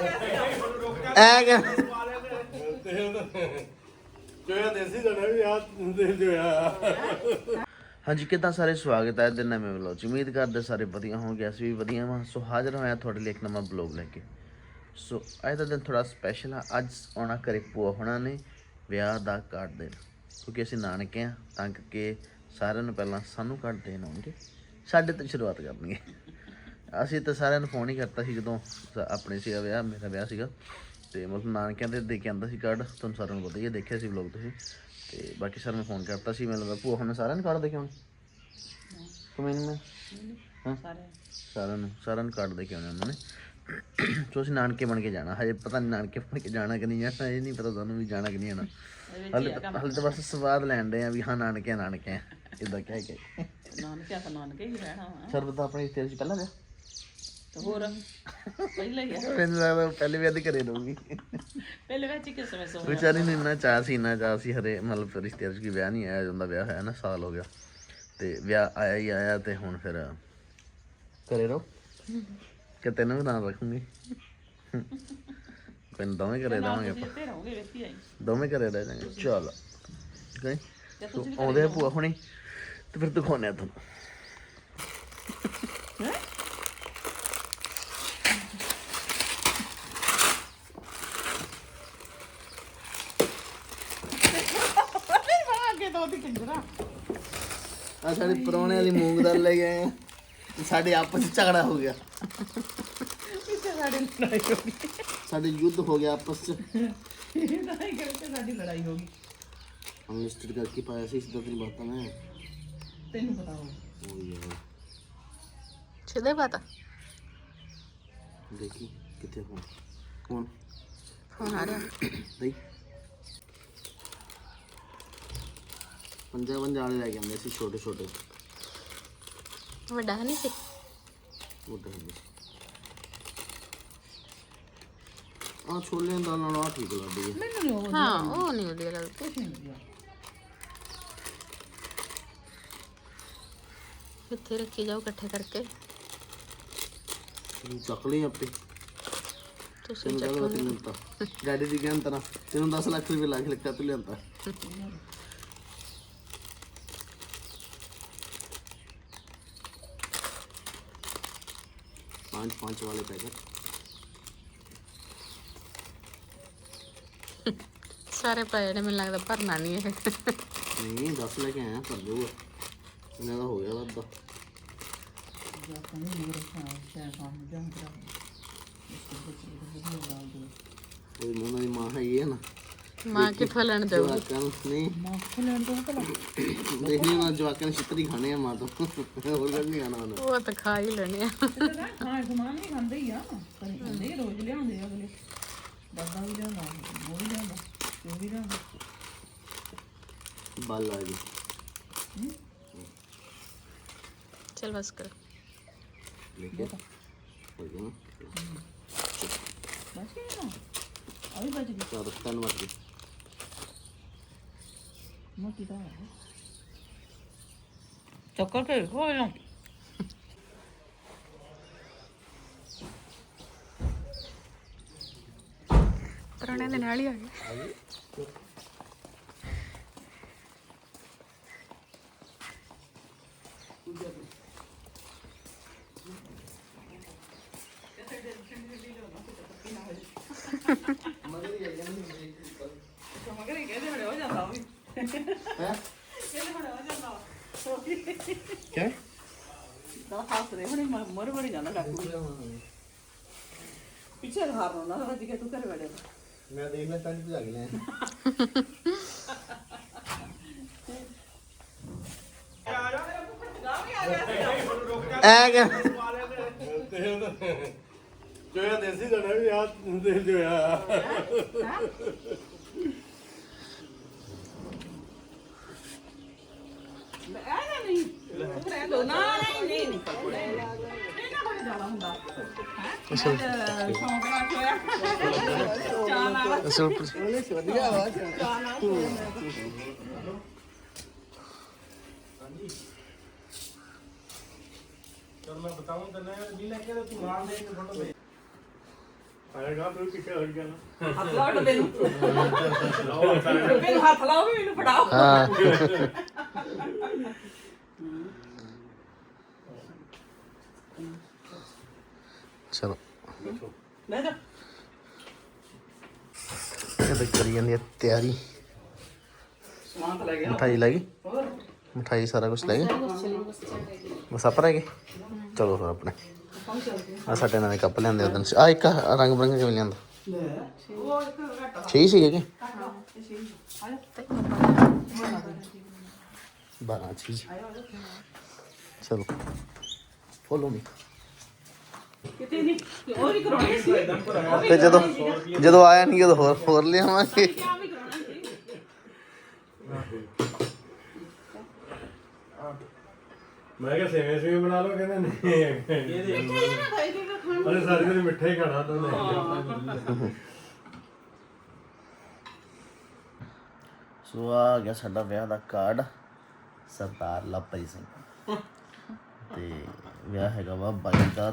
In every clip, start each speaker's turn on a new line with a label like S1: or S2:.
S1: ਐ ਕਿ
S2: ਚੋਇਆ ਦੇਸੀ ਜਾਣਾ ਵੀ ਆ ਦੇ ਜੋਇਆ
S1: ਹਾਂਜੀ ਕਿੱਦਾਂ ਸਾਰੇ ਸਵਾਗਤ ਹੈ ਦਿਨ ਨਵੇਂ ਵਲੌਗ ਚ? ਉਮੀਦ ਕਰਦੇ ਸਾਰੇ ਵਧੀਆ ਹੋਣਗੇ ਅਸੀਂ ਵੀ ਵਧੀਆ ਹਾਂ ਸੋ ਹਾਜ਼ਰ ਹੋਇਆ ਤੁਹਾਡੇ ਲਈ ਇੱਕ ਨਵਾਂ ਬਲੌਗ ਲੈ ਕੇ। ਸੋ ਅੱਜ ਦਾ ਦਿਨ ਥੋੜਾ ਸਪੈਸ਼ਲ ਆ। ਅੱਜ ਆਉਣਾ ਘਰੇ ਭੂਆ ਹੋਣਾ ਨੇ ਵਿਆਹ ਦਾ ਕਾਰਡ ਦੇਣ। ਕਿਉਂਕਿ ਅਸੀਂ ਨਾਨਕੇ ਆ ਤਾਂ ਕਰਕੇ ਸਾਰਿਆਂ ਨੂੰ ਪਹਿਲਾਂ ਸਾਨੂੰ ਕਾਰਡ ਦੇਣ ਆਉਣਗੇ। ਸਾਡੇ ਤੋਂ ਸ਼ੁਰੂਆਤ ਕਰਨਗੇ ਅਸੀਂ ਤਾਂ ਸਾਰਿਆਂ ਨੂੰ ਫੋਨ ਹੀ ਕਰਤਾ ਸੀ ਜਦੋਂ ਸ- ਆਪਣੇ ਸੀਗਾ ਵਿਆਹ ਮੇਰਾ ਵਿਆਹ ਸੀਗਾ। ਤੇ ਮਤਲਬ ਨਾਨਕਿਆਂ ਦੇ ਦੇ ਕੇ ਆਂਦਾ ਸੀ ਕਾਰਡ ਤੁਹਾਨੂੰ ਸਾਰਿਆਂ ਨੂੰ ਪਤਾ ਹੀ ਹੈ ਦੇਖਿਆ ਸੀ ਵਲੌਗ ਤੁਸੀਂ। ਤੇ ਬਾਕੀ ਸਾਰਿਆਂ ਨੂੰ ਫੋਨ ਕਰਤਾ ਸੀ ਮੈਨੂੰ ਲੱਗਾ ਭੂਆ ਹੁਣ ਸਾਰਿਆਂ ਨੂੰ ਕਾਰਡ ਦੇ ਕੇ ਆਉਣੇ। ਮੈਂ ਹਾਂ। ਸਾਰਿਆਂ ਨੂੰ ਸਾਰਿਆਂ ਨੂੰ ਕਾਰਡ ਦੇ ਕੇ ਆਉਣੇ ਉਹਨਾਂ ਨੇ। ਸੋ ਅਸੀਂ ਨਾਨਕੇ ਬਣ ਕੇ ਜਾਣਾ। ਹਜੇ ਪਤਾ ਨਹੀਂ ਨਾਨਕੇ ਬਣ ਕੇ ਜਾਣਾ ਕਿ ਨਹੀਂ ਜਾਣਾ ਇਹ ਨਹੀਂ ਪਤਾ ਤੁਹਾਨੂੰ ਵੀ ਜਾਣਾ ਕਿ ਨਹੀਂ ਜਾਣਾ ਹਾਲੇ ਤਾਂ ਹਾਲੇ ਤਾਂ ਬਸ ਸਵਾਦ ਲੈਣ ਦੇ ਆ ਵੀ ਹਾਂ ਨਾਨਕੇ ਆ, ਨਾਨਕੇ ਆ। ਇਦਾਂ ਕਹਿ ਕੇ।
S3: ਨਾਨਕਿਆ ਤਾਂ ਨਾਨਕੇ ਹੀ ਰਹਿਣਾ ਵਾ।
S1: ਸਰਬਤ ਤਾਂ ਆਪਣੇ ਤੇਰੇ ਚ ਪਹਿਲਾਂ ਵਿਆਹ।
S3: ਤੇ ਹੋਰ? ਪਹਿਲਾਂ ਹੀ ਆ।
S1: ਮੈਨੂੰ ਲੱਗਦਾ ਉਹ ਪਹਿਲੇ ਵਿਆਹ ਦੇ ਘਰੇ ਰਹੂਗੀ।
S3: ਪਹਿਲੇ ਵਿੱਚ ਹੀ ਕਿਸ ਸਮੇਂ ਸੋ
S1: ਵਿਚਾਰੀ ਨੂੰ ਇੰਨਾ ਚਾਹ ਸੀ ਇੰਨਾ ਚਾਹ ਸੀ ਹਰੇ ਮਤਲਬ ਰਿਸ਼ਤੇਦਾਰ ਕੀ ਵਿਆਹ ਨਹੀਂ ਆਇਆ ਜਾਂਦਾ ਵਿਆਹ ਹੋਇਆ ਨਾ ਸਾਲ ਹੋ ਗਿਆ। ਤੇ ਵਿਆਹ ਆਇਆ ਹੀ ਆਇਆ ਤੇ ਹੁਣ ਫਿਰ ਘਰੇ ਰਹੋ। ਕਿ ਤੈਨੂੰ ਵੀ ਨਾਮ ਰੱਖੂਗੀ। ਕੋਈ ਨੀ, ਦੋਵੇਂ ਘਰੇ ਰਹਾਂਗੇ ਆਪਾਂ।
S3: ਤੇ ਰਹੋਗੇ ਵੇਖੀ ਆਈ।
S1: ਦੋਵੇਂ ਘਰੇ ਰਹਿ ਜਾਾਂਗੇ। ਚਲ। ਗਏ ਆਉਂਦੇ ਆ ਭੂਆ ਹੁਣੀ ਤੇ ਫਿਰ ਦਿਖਾਉਂਦੇ ਆ ਤੁਹਾਨੂੰ।
S3: ਤੇ ਕੰਜਰਾ
S1: ਆ ਸਾਡੇ ਪਰੌਣੇ ਵਾਲੀ ਮੂੰਗ ਦਾਲ ਲੈ ਗਏ ਆ ਸਾਡੇ ਆਪਸ ਵਿੱਚ ਝਗੜਾ ਹੋ ਗਿਆ
S3: ਇੱਥੇ ਸਾਡੇ ਲੜਾਈ ਹੋ ਗਈ
S1: ਸਾਡੇ ਯੁੱਧ ਹੋ ਗਿਆ ਆਪਸ ਵਿੱਚ
S3: ਇਹ ਨਾ ਹੀ ਕਰਕੇ ਸਾਡੀ ਲੜਾਈ ਹੋ ਗਈ
S1: ਅਨਲਿਸਟਡ ਕਰਕੇ ਪਾਇਆ ਸੀ ਇਸ ਦਾ ਤੇਰੀ ਬਾਤਾਂ ਮੈਂ
S3: ਤੈਨੂੰ ਪਤਾ ਹੋਊ
S1: ਉਹ ਯਾਰ
S4: ਛਿਦੇ ਪਤਾ
S1: ਦੇਖੀ ਕਿੱਥੇ ਫੋਨ ਫੋਨ
S4: ਫੋਨ ਆ ਰਿਹਾ
S1: ਦੇਖ 50 50 ਵਾਲੇ ਲੈ ਕੇ ਆਉਂਦੇ ਸੀ ਛੋਟੇ ਛੋਟੇ।
S4: ਵੱਡਾ ਨਹੀਂ ਸੀ?
S1: ਵੱਡਾ ਨਹੀਂ ਸੀ। ਆ ਛੋਲੇ ਦਾ ਨਾਲ ਆ ਠੀਕ ਲੱਗਦੀ ਹੈ।
S3: ਮੈਨੂੰ ਨਹੀਂ ਉਹ
S4: ਹਾਂ ਉਹ ਨਹੀਂ ਵਧੀਆ ਲੱਗਦਾ।
S3: ਕੁਝ ਨਹੀਂ
S4: ਇੱਥੇ ਰੱਖੀ ਜਾਓ ਇਕੱਠੇ ਕਰਕੇ?
S1: ਤੂੰ ਚੱਕ ਲਈ ਆਪੇ।
S4: ਤੁਸੀਂ
S1: ਚੱਕ ਲਈ ਤੈਨੂੰ ਤਾਂ ਲੱਖ ਰੁਪਏ ਲੱਗ ਲੱਗਾ ਤੂੰ ਲਿਆਂਦਾ। पाँच पाँच वाले पैकेट
S4: सारे पाए ने मैंने लगता भरना नहीं है
S1: नहीं दस लेके आया भर दूंगा इन्हें तो हो गया अद्धा मेरी माँ है ये ना
S4: ਮਾਂ ਕੇ ਫਲਣ ਦੇਊਗੀ
S1: ਜਵਾਕਾਂ ਨੂੰ ਨਹੀਂ।
S3: ਮਾਫੀ ਲੈਣ ਤੋਂ ਭਲਾ?
S1: ਦੇਖੀ ਉਹਨਾਂ ਜਵਾਕਾਂ ਨੇ ਛਿੱਤਰੀ ਖਾਣੇ ਆ ਮਾਂ ਤੋਂ। ਹੋਰ ਕੁਝ ਨਹੀਂ ਖਾਣਾ
S4: ਉਹ ਤਾਂ ਖਾ ਹੀ ਲੈਣੇ ਆ।
S3: ਤੇ ਸਮਾਨ ਵੀ ਖਾਂਦੇ ਆ। ਪਰ ਖਾਂਦੇ ਰੋਜ਼ ਲਿਆਉਂਦੇ ਆ ਅਗਲੇ। ਦਾਦਾ ਵੀ ਲਿਆਉਂਦਾ ਉਹ ਵੀ ਲਿਆਉਂਦਾ ਵੀ ਲਿਆਉਂਦਾ।
S1: ਬਾਲ ਆ ਜੀ
S4: ਚਲ ਬਸ ਕਰ।
S1: ਲੇਕਿਨ ਹੋ ਗਿਆ
S3: ਬਸ ਇਹ ਨਾ? ਆ ਵੀ
S1: ਤਾਂ ਰਸਤਾ
S3: ਮੋਟੀ ਦਾ ਚੱਕਰ ਕੇ ਹੋਏ ਨਾ
S4: ਪਰੋਣੇ ਦੇ ਨਾਲ ਹੀ ਆ ਗਏ
S3: ਮਗਰ ਹੀ ਕਹਿੰਦੇ ਬੜੇ ਹੋ ਜਾਂਦਾ ਉਹ ਵੀ
S1: हैं
S3: ਕਹਿੰਦੇ ਬੜੇ ਹੈ?
S1: ਕਿਹ
S3: ਤਾਂ ਹੱਸਦੇ ਹੁਣੇ ਮਰ ਮਰ ਜਾਣਾ ਡਾਕੂ ਪਿੱਛੇ ਹਾਰਨੋ ਨਾ ਰੱਜ ਕੇ ਤੂੰ ਘਰ ਵੜੇ
S1: ਮੈਂ ਦੇਖ ਲੈ ਤਾਂ ਭਜਾ ਕੇ ਲੈ ਐ ਗਿਆ
S2: ਜੋਇਆ ਦੇਸੀ ਜਣਾ ਵੀ ਆ ਦੇਖ ਜੋਇਆ
S3: ਦੋ ਨਾ ਨਹੀਂ ਨਹੀਂ ਨਹੀਂ ਇਹਨਾਂ ਬੜੇ ਜਾਣਾ ਹੁੰਦਾ ਹੈ। ਸ਼ੌਂਕ ਰੱਖ ਹੋਇਆ ਚਾਹ ਨਾਲ
S1: ਅਸਲ
S2: ਵਧੀਆ ਵਾ
S3: ਚਾਹ ਨਾਲ
S2: ਚਲ ਮੈਂ ਬਤਾਉਂ ਤੈਨੂੰ ਵੀ ਲੈ ਕੇ ਤੂੰ ਆਣ ਦੇ ਇੱਕ ਫੋਟੋ ਦੇ ਆਏਗਾ ਤੂੰ ਪਿੱਛੇ ਹਟ ਗਿਆ ਨਾ
S3: ਹੱਥ ਲਾਓ ਡੱਬੇ ਨੂੰ ਮੈਨੂੰ ਹੱਥ ਲਾਓ ਵੀ ਮੈਨੂੰ ਫੜਾਓ
S1: ਹਾਂ। ਚਲੋ।
S3: ਲੈ ਜਾ।
S1: ਇਹ ਤਾਂ ਕਰੀ ਜਾਂਦੀ ਹੈ ਤਿਆਰੀ।
S3: ਸਮਾਨ ਤਾਂ ਲੈ ਗਿਆ।
S1: ਮਠਾਈ ਲੈ ਗਈ?
S3: ਹੋਰ?
S1: ਮਠਾਈ ਸਾਰਾ ਕੁਝ ਲੈ ਗਏ ਬਸ ਆਪ ਰਹਿ ਗਏ? ਚਲੋ ਫਿਰ ਆਪਣੇ। ਆ ਸਾਡੇ ਨਾਲ ਕੱਪ ਲਿਆਂਦੇ ਉਦੋਂ ਆ ਇੱਕ ਰੰਗ ਬਰੰਗ ਕਿਵੇਂ ਲਿਆਂਦਾ?
S3: ਉਹ ਇੱਕ ਘੱਟ
S1: ਛੇ ਸੀਗੇ ਕਿ?
S3: ਆਇਆ
S1: 12 ਚੀਜ਼ ਚਲੋ। Follow me.
S3: ਕਿਤੇ ਨਹੀਂ ਉਹ ਵੀ ਕਰਾਉਣੀ ਸੀ। ਉਹ ਵੀ
S1: ਤੇ ਜਦੋਂ ਜਦੋਂ ਆਇਆ ਨਹੀਂ ਉਦੋਂ ਹੋਰ ਹੋਰ ਲਿਆਵਾਂਗੇ।
S3: ਕਿਆ ਵੀ ਕਰਾਉਣਾ ਸੀ।
S2: ਮੈਂ ਕਿਹਾ ਸੇਵੇਂ ਸੇਵੇਂ ਬਣਾ ਲਓ ਕਹਿੰਦੇ ਨਹੀਂ।
S3: ਕਿੱਥੇ ਜਾਣਾ ਖਾਈ ਦੀ ਖਾਣ
S2: ਅਰੇ ਸਾਰੇ ਦਿਨ ਮਿੱਠਾ ਹੀ ਖਾਣਾ ਤਾਂ ਨਹੀਂ।
S1: ਸੋ ਆ ਗਿਆ ਸਾਡਾ ਵਿਆਹ ਦਾ ਕਾਰਡ ਸਰਦਾਰ ਲਵਪ੍ਰੀਤ ਸਿੰਘ। ਤੇ ਵਿਆਹ ਹੈਗਾ ਵਾ 22 ਦਾ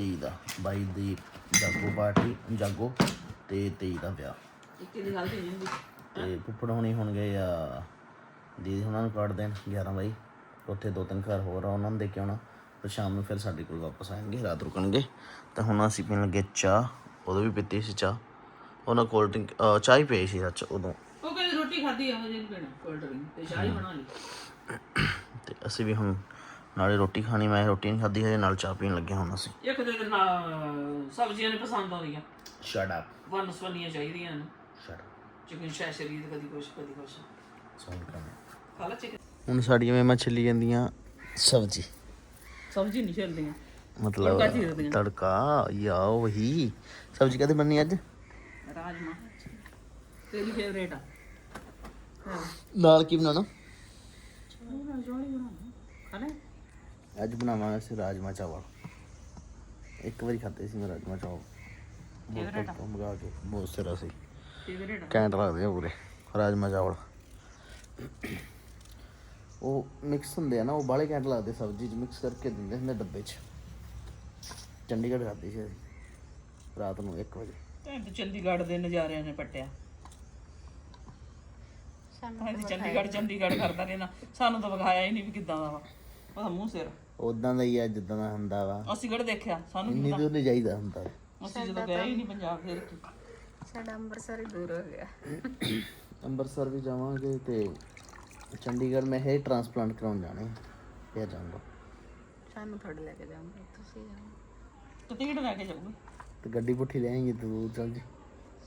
S1: 23 ਦਾ 22 ਦੀ ਜਾਗੋ ਪਾਰਟੀ ਜਾਗੋ ਤੇ 23 ਦਾ ਵਿਆਹ।
S3: ਇੱਕੇ ਦੀ ਗੱਲ ਤੇ ਨਹੀਂ ਹੁੰਦੀ
S1: ਤੇ ਹੋਣੀ ਹੁਣ ਗਏ ਆ ਦੀਦੀ ਹੁਣਾਂ ਨੂੰ ਕਾਰਡ ਦੇਣ 11 ਵਜੇ ਉੱਥੇ ਦੋ ਤਿੰਨ ਘਰ ਹੋਰ ਆ ਉਹਨਾਂ ਨੂੰ ਦੇ ਕੇ ਆਉਣਾ। ਫਿਰ ਸ਼ਾਮ ਨੂੰ ਫਿਰ ਸਾਡੇ ਕੋਲ ਵਾਪਸ ਆਣਗੇ ਰਾਤ ਰੁਕਣਗੇ। ਤਾਂ ਹੁਣ ਅਸੀਂ ਪੀਣ ਲੱਗੇ ਚਾਹ ਉਦੋਂ ਵੀ ਪੀਤੀ ਸੀ ਚਾਹ। ਉਹਨਾਂ ਕੋਲਡ ਡਰਿੰਕ ਚਾਹ ਹੀ ਪਈ ਸੀ ਸੱਚ ਉਦੋਂ।
S3: ਉਹ ਕਹਿੰਦੀ ਰੋਟੀ ਖਾਧੀ ਆ ਹਜੇ ਨਹੀਂ ਪੀਣਾ ਕੋਲਡ ਡਰਿੰਕ ਤੇ ਚਾਹ ਹੀ। ਬਣਾ ਲਈ।
S1: ਤੇ ਅਸੀਂ ਵੀ ਹੁਣ ਨਾਲੇ ਰੋਟੀ ਖਾਣੀ ਮੈਂ ਰੋਟੀ ਨਹੀਂ ਖਾਧੀ ਹਜੇ ਨਾਲ ਚਾਹ ਪੀਣ ਲੱਗੇ ਹੁਣ ਅਸੀਂ।
S3: ਇੱਕ ਦੇ ਨਾ ਸਬਜ਼ੀਆਂ ਨੇ ਪਸੰਦ ਆਉਂਦੀਆਂ।
S1: ਸ਼ਟ ਅਪ
S3: ਵਨ ਸਵੰਨੀਆਂ ਚਾਹੀਦੀਆਂ ਨੇ।
S1: ਸ਼ਟ
S3: ਚਿਕਨ ਸ਼ੈਸ਼ਰੀ ਤੇ ਕਦੀ ਕੁਛ ਕਦੀ ਕੁਛ।
S1: ਸੌਂ ਕਰ
S3: ਖਾ ਲਾ ਚਿਕਨ।
S1: ਹੁਣ ਸਾਡੀਆਂ ਮੈਂ ਛਿੱਲੀ ਜਾਂਦੀਆਂ ਸਬਜ਼ੀ।
S3: ਸਬਜ਼ੀ ਨਹੀਂ ਛਿਲਦੀਆਂ
S1: ਮਤਲਬ
S3: ਤੜਕਾ ਚੀਰਦੀਆਂ।
S1: ਤੜਕਾ ਯਾ ਵਹੀ। ਸਬਜ਼ੀ ਕਦੇ ਬਣਨੀ ਅੱਜ?
S3: ਰਾਜਮਾ। ਤੇਰੀ ਫੇਵਰੇਟ ਆ। ਹਾਂ।
S1: ਨਾਲ ਕੀ ਬਣਾਉਣਾ?
S3: ਖਾਣਾ
S1: ਅੱਜ ਬਣਾਵਾਂਗੇ ਅਸੀਂ ਰਾਜਮਾ ਚਾਵਲ। ਇੱਕ ਵਾਰੀ ਖਾਦੇ ਸੀ ਮੈਂ ਰਾਜਮਾ ਚਾਵਲ। ਬੋਤਲ ਤੋਂ ਮੰਗਾ ਕੇ ਬਹੁਤ ਸਿਰਾ ਸੀ।
S3: ਫੇਵਰੇਟ
S1: ਕੈਂਟ ਲੱਗਦੇ ਆ ਪੂਰੇ ਰਾਜਮਾ ਚਾਵਲ। ਉਹ ਮਿਕਸ ਹੁੰਦੇ ਆ ਨਾ ਉਹ ਬਾਲੇ ਕੈਂਟ ਲੱਗਦੇ ਸਬਜ਼ੀ ਚ ਮਿਕਸ ਕਰਕੇ ਦਿੰਦੇ ਹੁੰਦੇ ਡੱਬੇ ਚ। ਚੰਡੀਗੜ੍ਹ ਖਾਦੇ ਸੀ ਅਸੀਂ ਰਾਤ ਨੂੰ 1 ਵਜੇ।
S3: ਤੇ ਚੰਡੀਗੜ੍ਹ ਦੇ ਨਜ਼ਾਰਿਆਂ ਨੇ ਪੱਟਿਆ। ਸਾਨੂੰ ਚੰਡੀਗੜ੍ਹ ਚੰਡੀਗੜ੍ਹ ਕਰਦਾ ਰਹਿਣਾ ਸਾਨੂੰ ਤਾਂ ਵਿਖਾਇਆ ਹੀ ਨਹੀਂ ਵੀ ਕਿੱਦਾਂ ਦਾ ਵਾ। ਉਹਦਾ ਮੂੰਹ ਸਿਰ।
S1: ਉਦਾਂ ਦਾ ਹੀ ਆ ਜਿੱਦਾਂ ਦਾ ਹੁੰਦਾ ਵਾ।
S3: ਅਸੀਂ ਕਿਹੜਾ ਦੇਖਿਆ? ਸਾਨੂੰ
S1: ਇੰਨੀ ਦੂਰ ਨਹੀਂ ਜਾਈਦਾ ਹੁੰਦਾ।
S3: ਅਸੀਂ ਜਦੋਂ ਗਏ ਹੀ ਨਹੀਂ ਪੰਜਾਬ ਫਿਰ ਕੀ?
S4: ਸਾਡਾ ਅੰਮ੍ਰਿਤਸਰ ਹੀ ਦੂਰ ਹੋ ਗਿਆ।
S1: ਅੰਮ੍ਰਿਤਸਰ ਵੀ ਜਾਵਾਂਗੇ ਤੇ ਚੰਡੀਗੜ੍ਹ ਮੈਂ ਹੇਅਰ ਟ੍ਰਾਂਸਪਲਾਂਟ ਕਰਾਉਣ ਜਾਣਾ ਹੈ ਫਿਰ ਜਾਊਂਗਾ।
S4: ਸਾਨੂੰ ਥੋੜੇ ਲੈ ਕੇ ਜਾਓਗੇ ਤੁਸੀਂ ਜਾਓ।
S3: ਤੇ ਟਿਕਟ ਲੈ ਕੇ ਜਾਊਗੀ।
S1: ਤੇ ਗੱਡੀ ਪੁੱਠੀ ਲੈ ਆਏਂਗੇ ਤੂੰ ਚੱਲ ਜੀ।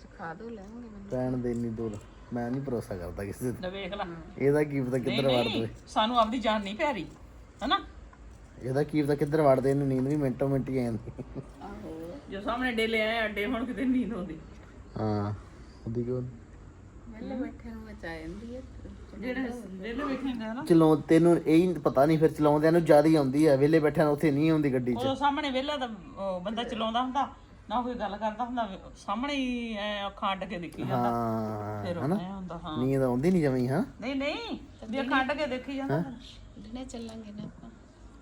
S4: ਸਿਖਾ ਦੋ ਲੈਣਗੇ ਮੈਨੂੰ।
S1: ਪੈਣ ਦੇ ਇੰਨੀ ਦੂਰ ਮੈਂ ਨਹੀਂ ਭਰੋਸਾ ਕਰਦਾ ਕਿਸੇ ਤੇ।
S3: ਲੈ ਵੇਖ ਲੈ।
S1: ਇਹਦਾ ਕੀ ਪਤਾ ਕਿੱਧਰ
S3: ਨਹੀਂ
S1: ਦੇਵੇ
S3: ਸਾਨੂੰ ਆਪਦੀ ਜਾਨ ਨਹੀਂ ਪਿਆਰੀ ਹੈਨਾ?
S1: ਇਹਦਾ ਕੀ ਪਤਾ ਕਿੱਧਰ ਵੜ ਦੇ ਇਹਨੂੰ ਨੀਂਦ ਵੀ ਮਿੰਟੋ ਮਿੰਟ ਹੀ ਆ ਜਾਂਦੀ।
S3: ਆਹੋ। ਜੋ ਸਾਹਮਣੇ ਡੇਲੇ ਆਏ ਅੱਡੇ ਹੁਣ ਕਿਤੇ ਨੀਂਦ ਆਉਂਦੀ।
S1: ਹਾਂ ਉਹਦੀ ਕਿਉਂ
S4: ਪਹਿਲੇ ਬੈਠੇ ਨੂੰ ਜਾਂਦੀ ਹੈ
S3: ਜਿਹੜੇ ਡੇਲੇ ਵੇਖੇ ਹੁੰਦੇ ਆ ਨਾ।
S1: ਚਲਾਉ ਤੈਨੂੰ ਇਹ ਹੀ ਪਤਾ ਨਹੀਂ ਫਿਰ ਚਲਾਉਂਦਿਆਂ ਨੂੰ ਜ਼ਿਆਦਾ ਹੀ ਆਉਂਦੀ ਆ। ਵਿਹਲੇ ਬੈਠਿਆਂ ਨੂੰ ਉੱਥੇ ਨਹੀਂ ਆਉਂਦੀ ਗੱਡੀ 'ਚ।
S3: ਉਹ ਸਾਹਮਣੇ ਵਿਹਲਾ ਤਾਂ ਉਹ ਬੰਦਾ ਚਲਾਉਂਦਾ ਹੁੰਦਾ ਨਾ ਕੋਈ ਗੱਲ ਕਰਦਾ ਹੁੰਦਾ ਸਾਹਮਣੇ ਹੀ ਐ ਅੱਖਾਂ ਅੱਡ ਕੇ ਦੇਖੀ ਜਾਂਦਾ।
S1: ਹਾਂ
S3: ਫਿਰ
S1: ਹਨਾ?
S3: ਐ ਹੁੰਦਾ ਹਾਂ।
S1: ਨੀਂਦ ਆਉਂਦੀ ਨਹੀਂ ਜਮੀ ਹਾਂ?
S3: ਨਹੀਂ ਨਹੀਂ ਵੀ ਅੱਖਾਂ ਅੱਡ ਕੇ ਦੇਖੀ ਜਾਂਦਾ
S4: ਦਿਨੇ ਚੱਲਾਂਗੇ ਨਾ।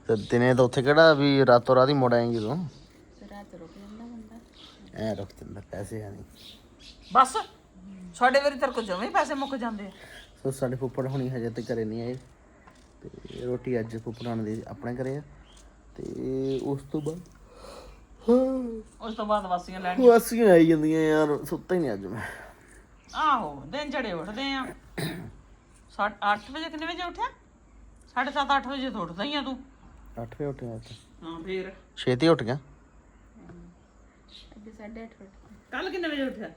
S1: ਤੇ ਦਿਨੇ ਤਾਂ ਉੱਥੇ ਕਿਹੜਾ ਵੀ ਰਾਤੋਂ ਰਾਤ ਹੀ ਮੁੜ ਆਏਂਗੇ ਤੂੰ?
S4: ਤੇ ਰਾਤ ਰੁਕ ਜਾਂਦਾ ਬੰਦਾ।
S1: ਐ ਰੁਕ ਦਿੰਦਾ ਪੈਸੇ ਆ ਨਹੀਂ।
S3: ਬਸ ਸਾਡੇ ਵਾਰੀ ਤੇਰੇ ਕੋਲ ਜਮੇ ਪੈਸੇ ਮੁੱਕ ਜਾਂਦੇ ਆ।
S1: ਸੋ ਸਾਡੇ ਫੁੱਫੜ ਹੁਣੀ ਹਜੇ ਤੇ ਘਰੇ ਨਹੀਂ ਆਏ। ਤੇ ਰੋਟੀ ਅੱਜ ਫੁੱਫੜਾਂ ਦੇ ਆਪਣੇ ਘਰੇ ਆ। ਤੇ ਉਸ ਤੋਂ ਬਾਅਦ ਹਾਂ।
S3: ਉਸ ਤੋਂ ਬਾਅਦ ਵਾਸੀਆਂ ਲੈਣ
S1: ਵਾਸੀਆਂ ਆਈ ਜਾਂਦੀਆਂ ਯਾਰ ਸੁੱਤਾ ਹੀ ਨਹੀਂ ਅੱਜ ਮੈਂ।
S3: ਆਹੋ ਦਿਨ ਚੜੇ ਉੱਠਦੇ ਆ। 8 ਵਜੇ ਕਿੰਨੇ ਵਜੇ ਉੱਠਿਆ? 7:30 8 ਵਜੇ ਤੋਂ ਉੱਠਦਾ ਹੀ ਆ ਤੂੰ।
S1: 8 ਵਜੇ ਉੱਠਿਆ ਅੱਜ।
S3: ਹਾਂ ਫੇਰ।
S1: ਛੇਤੀ ਉੱਠ ਗਿਆ?
S4: ਅੱਜ 8:30 ਵਜੇ।
S3: ਕੱਲ ਕਿੰਨੇ ਵਜੇ ਉੱਠਿਆ?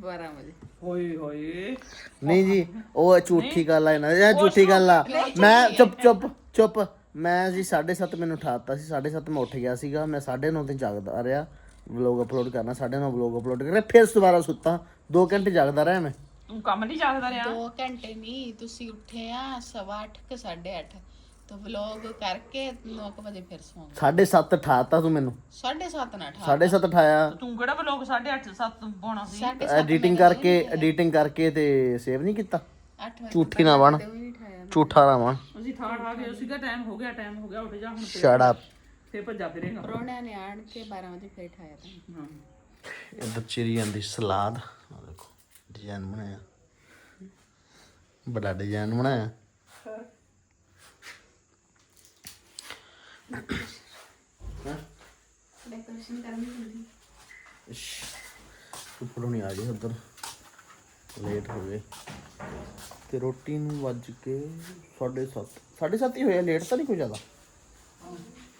S4: 12 ਵਜੇ।
S3: ਹੋਏ ਹੋਏ।
S1: ਨਹੀਂ ਜੀ ਉਹ ਝੂਠੀ ਗੱਲ ਆ ਇਹਨਾਂ ਦੀ ਇਹ ਝੂਠੀ ਗੱਲ ਆ। ਮੈਂ ਚੁੱਪ ਚੁੱਪ ਚੁੱਪ। ਮੈਂ ਜੀ 7:30 ਮੈਨੂੰ ਉਠਾਤਾ ਸੀ 7:30 ਮੈਂ ਉੱਠ ਗਿਆ ਸੀਗਾ ਮੈਂ 9:30 ਤੇ ਜਾਗਦਾ ਰਿਹਾ ਵਲੌਗ ਅਪਲੋਡ ਕਰਨਾ 9:30 ਵਲੌਗ ਅਪਲੋਡ ਕਰਿਆ ਫਿਰ ਦੁਬਾਰਾ ਸੁੱਤਾ। 2 ਘੰਟੇ ਜਾਗਦਾ ਰਿਹਾ ਮੈਂ।
S3: ਤੂੰ ਕੰਮ ਨਹੀਂ ਜਾਗਦਾ ਰਿਹਾ?
S4: 2 ਘੰਟੇ ਨਹੀਂ ਤੁਸੀਂ ਉੱਠੇ ਆ 8:30 ਕਿ 8:30 ਤਾਂ ਵਲੌਗ ਕਰਕੇ 9 ਵਜੇ ਫਿਰ ਸੌਂ ਗਏ
S1: 7:30 ਉਠਾਤਾ ਤੂੰ ਮੈਨੂੰ।
S4: 7:30 ਨਾ ਠਾ
S1: 7:30 ਉਠਾਇਆ
S3: ਤੂੰ ਕਿਹੜਾ ਬਲੋਗ 8:30 7 ਪਾਉਣਾ ਸੀ?
S1: ਐਡੀਟਿੰਗ ਕਰਕੇ ਐਡੀਟਿੰਗ ਕਰਕੇ ਤੇ ਸੇਵ ਨਹੀਂ ਕੀਤਾ?
S4: 8 ਵਜੇ
S1: ਝੂਠੀ ਨਾ ਬਣ।
S4: ਠਾਇਆ
S1: ਝੂਠਾ ਨਾ ਬਣ।
S3: ਅਸੀਂ ਥਾੜ ਆ ਗਏ ਸੀਗਾ ਟਾਈਮ ਹੋ ਗਿਆ ਟਾਈਮ ਹੋ ਗਿਆ ਉੱਠ ਜਾ ਹੁਣ
S1: ਸ਼ਟ ਅਪ
S3: ਫੇਰ ਭੱਜਾ ਫਿਰੇਗਾ।
S4: ਪਰੋਣਿਆਂ ਨੇ ਆਣ ਕੇ 12 ਵਜੇ ਫਿਰ ਠਾਇਆ ਤਾਂ
S3: ਹਾਂ।
S1: ਇੱਧਰ ਚਿਰੀ ਜਾਂਦੀ ਸਲਾਦ। ਆ ਦੇਖੋ ਡਿਜ਼ਾਈਨ ਬਣਾਇਆ। ਬੜਾ ਡਿਜ਼ਾਈਨ ਬਣਾਇਆ।
S4: ਡੈਕੋਰੇਸ਼ਨ ਕਰਨੀ ਹੁੰਦੀ।
S1: ਉੱਪਰੋਂ ਨਹੀਂ ਆ ਗਏ ਉਧਰ। ਲੇਟ ਹੋ ਗਏ। ਤੇ ਰੋਟੀ ਨੂੰ ਵੱਜ ਕੇ 7:30 7:30 ਹੀ ਹੋਇਆ ਲੇਟ ਤਾਂ ਨਹੀਂ ਕੋਈ ਜ਼ਿਆਦਾ।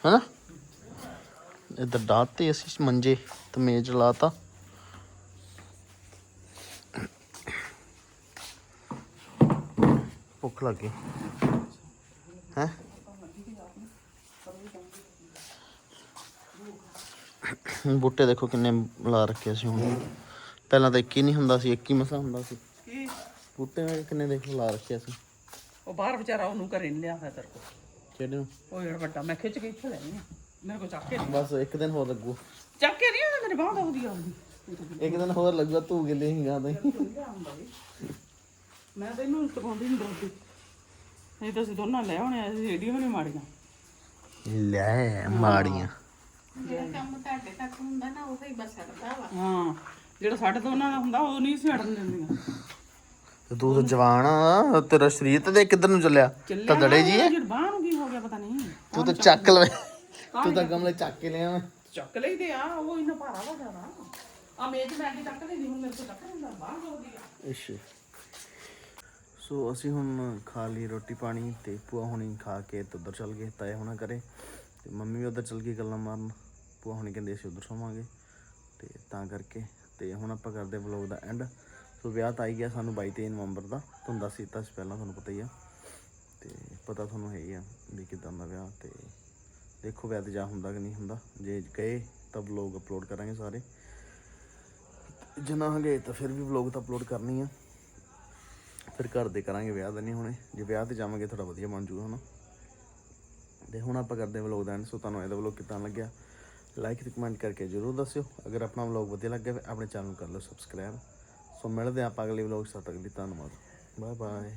S1: ਹਨਾ? ਇੱਧਰ ਡਾਤੇ ਅਸੀਂ ਮੰਜੇ ਤੇ ਮੇਜ਼ ਲਾਤਾ। ਭੁੱਖ ਲੱਗੀ ਹੈ? ਬੂਟੇ ਦੇਖੋ ਕਿੰਨੇ ਲਾ ਰੱਖੇ ਸੀ ਹੁਣ। ਪਹਿਲਾਂ ਤਾਂ ਇੱਕ ਹੀ ਨਹੀਂ ਹੁੰਦਾ ਸੀ ਇੱਕ ਹੀ ਮਸਾ ਹੁੰਦਾ ਸੀ।
S3: ਕੀ?
S1: ਬੂਟੇ ਵਿੱਚ ਕਿੰਨੇ ਦੇਖੋ ਲਾ ਰੱਖਿਆ ਸੀ
S3: ਉਹ ਬਾਹਰ ਵਿਚਾਰਾ ਉਹਨੂੰ ਘਰੇ ਨਹੀਂ ਲਿਆ ਹੈ ਤੇਰੇ ਕੋਲ।
S1: ਕਿਹੜੇ ਨੂੰ?
S3: ਉਹ ਜਿਹੜਾ ਵੱਡਾ ਮੈਂ ਖਿੱਚ ਕੇ ਇੱਥੇ ਲੈ ਆਈ ਆ। ਮੇਰੇ ਕੋਲ ਚੱਕ ਕੇ
S1: ਬਸ ਇੱਕ ਦਿਨ ਹੋਰ ਲੱਗੂ।
S3: ਚੱਕ ਕੇ ਨਹੀਂ ਆਉਂਦਾ ਮੇਰੇ ਬਾਹ ਦਾ ਉਹਦੀ ਆਉਂਦੀ।
S1: ਇੱਕ ਦਿਨ ਹੋਰ ਲੱਗੂਗਾ ਤੂੰ ਗਿੱਲੇ ਹੀਗਾ ਤੇ
S3: ਮੈਂ ਤਾਂ ਇਹਨੂੰ ਤਕਾਉਂਦੀ ਨਹੀਂ ਡਰਦੀ। ਨਹੀਂ ਤਾਂ ਅਸੀਂ ਦੋਨਾਂ ਲੈ ਆਉਣੇ ਆ ਰੇਡੀਓ ਨਹੀਂ ਮਾੜੀਆਂ।
S1: ਲੈ ਮਾੜੀਆਂ।
S4: ਕੰਮ ਤੁਹਾਡੇ ਤੱਕ ਹੁੰਦਾ ਨਾ ਉਹ ਹੀ ਬਸ ਕਰਦਾ ਵਾ।
S3: ਹਾਂ ਜਿਹੜਾ ਸਾਡੇ ਦੋਨਾਂ ਦਾ ਹੁੰਦਾ ਉਹ ਨਹੀਂ ਸੀ ਅੜਨ ਦਿੰਦੀਆਂ।
S1: ਤੇ ਤੂੰ ਤਾਂ ਜਵਾਨ ਆ ਤੇਰਾ ਸਰੀਰ ਤੇ ਦੇਖ ਕਿੱਧਰ ਨੂੰ ਚੱਲਿਆ? ਤਾਂ ਦੜੇ ਜੀ
S3: ਜਿਹੜਾ ਬਾਹ ਨੂੰ ਕੀ ਹੋ ਗਿਆ ਪਤਾ ਨਹੀਂ।
S1: ਤੂੰ ਤਾਂ ਚੱਕ ਲਵੇ ਤੂੰ ਤਾਂ ਗਮਲੇ ਚੱਕ ਕੇ ਲਿਆ ਵਾ
S3: ਚੱਕ ਲਈਦੇ ਆ ਉਹ ਇੰਨਾ ਭਾਰਾ ਵਾ। ਜ਼ਿਆਦਾ ਆ ਮੇਜ਼ ਮੈਂ ਅੱਗੇ ਚੱਕ ਲੈਂਦੀ ਹੁਣ ਮੇਰੇ ਤੋਂ ਚੱਕ ਲੈਂਦਾ ਬਾਹਰ ਹੋ ਗਿਆ
S1: ਅੱਛਾ। ਸੋ ਅਸੀਂ ਹੁਣ ਖਾ ਲਈ ਰੋਟੀ ਪਾਣੀ ਤੇ ਭੂਆ ਹੁਣੀ ਖਾ ਕੇ ਤੇ ਉੱਧਰ ਚੱਲ ਗਏ ਤਾਏ ਹੁਣਾ ਕਰੇ ਤੇ ਮੰਮੀ ਵੀ ਉੱਧਰ ਚੱਲ ਗਈ ਗੱਲਾਂ ਮਾਰਨ। ਭੂਆ ਹੁਣੀ ਕਹਿੰਦੇ ਅਸੀਂ ਉੱਧਰ ਸੋਵਾਂਗੇ ਤੇ ਤਾਂ ਕਰਕੇ ਤੇ ਹੁਣ ਆਪਾਂ ਕਰਦੇ ਵਲੌਗ ਦਾ ਐਂਡ ਸੋ ਵਿਆਹ ਤਾਂ ਆਈ ਗਿਆ ਸਾਨੂੰ 22 23 ਨਵੰਬਰ ਦਾ, ਤੁਹਾਨੂੰ ਦੱਸ ਦਿੱਤਾ ਸੀ ਪਹਿਲਾਂ, ਤੁਹਾਨੂੰ ਪਤਾ ਹੀ ਆ। ਤੇ ਪਤਾ ਤੁਹਾਨੂੰ ਹੈ ਹੀ ਆ ਵੀ ਕਿਦਾਂ ਦਾ ਵਿਆਹ ਤੇ ਦੇਖੋ ਵਿਆਹ ਤੇ ਜਾ ਹੁੰਦਾ ਕਿ ਨਹੀਂ ਹੁੰਦਾ। ਜੇ ਗਏ ਤਾਂ ਵਲੌਗ ਅਪਲੋਡ ਕਰਾਂਗੇ ਸਾਰੇ। ਜੇ ਨਾ ਗਏ ਤਾਂ ਫਿਰ ਵੀ ਵਲੌਗ ਤਾਂ ਅਪਲੋਡ ਕਰਨੀ ਆ। ਫਿਰ ਘਰ ਦੇ ਕਰਾਂਗੇ ਵਿਆਹ ਦਾ ਨਹੀਂ ਹੁਣੇ। ਜੇ ਵਿਆਹ ਤੇ ਜਾਵਾਂਗੇ ਥੋੜਾ ਵਧੀਆ ਬਣ ਜੂਗਾ, ਹਨਾ। ਤੇ ਹੁਣ ਆਪਾਂ ਕਰਦੇ ਵਲੌਗ ਦਾ ਐਂਡ ਸੋ ਤੁਹਾਨੂੰ ਇਹਦਾ ਵਲੌਗ ਕਿਦਾਂ ਲੱਗਿਆ? ਲਾਈਕ ਤੇ ਕਮੈਂਟ ਕਰਕੇ ਜਰੂਰ ਦੱਸਿਓ। ਅਗਰ ਆਪਣਾ ਵਲੌਗ ਵਧੀਆ ਲੱਗਿਆ ਫਿਰ ਆਪਣੇ ਚੈਨਲ ਨੂੰ ਕਰ ਲਓ ਸਬਸਕ੍ਰਾਈਬ ਸੋ ਮਿਲਦੇ ਹਾਂ ਆਪਾਂ ਅਗਲੇ ਵਲੌਗ ਸਾਥ ਅਗਲੀ ਧੰਨਵਾਦ। Bye bye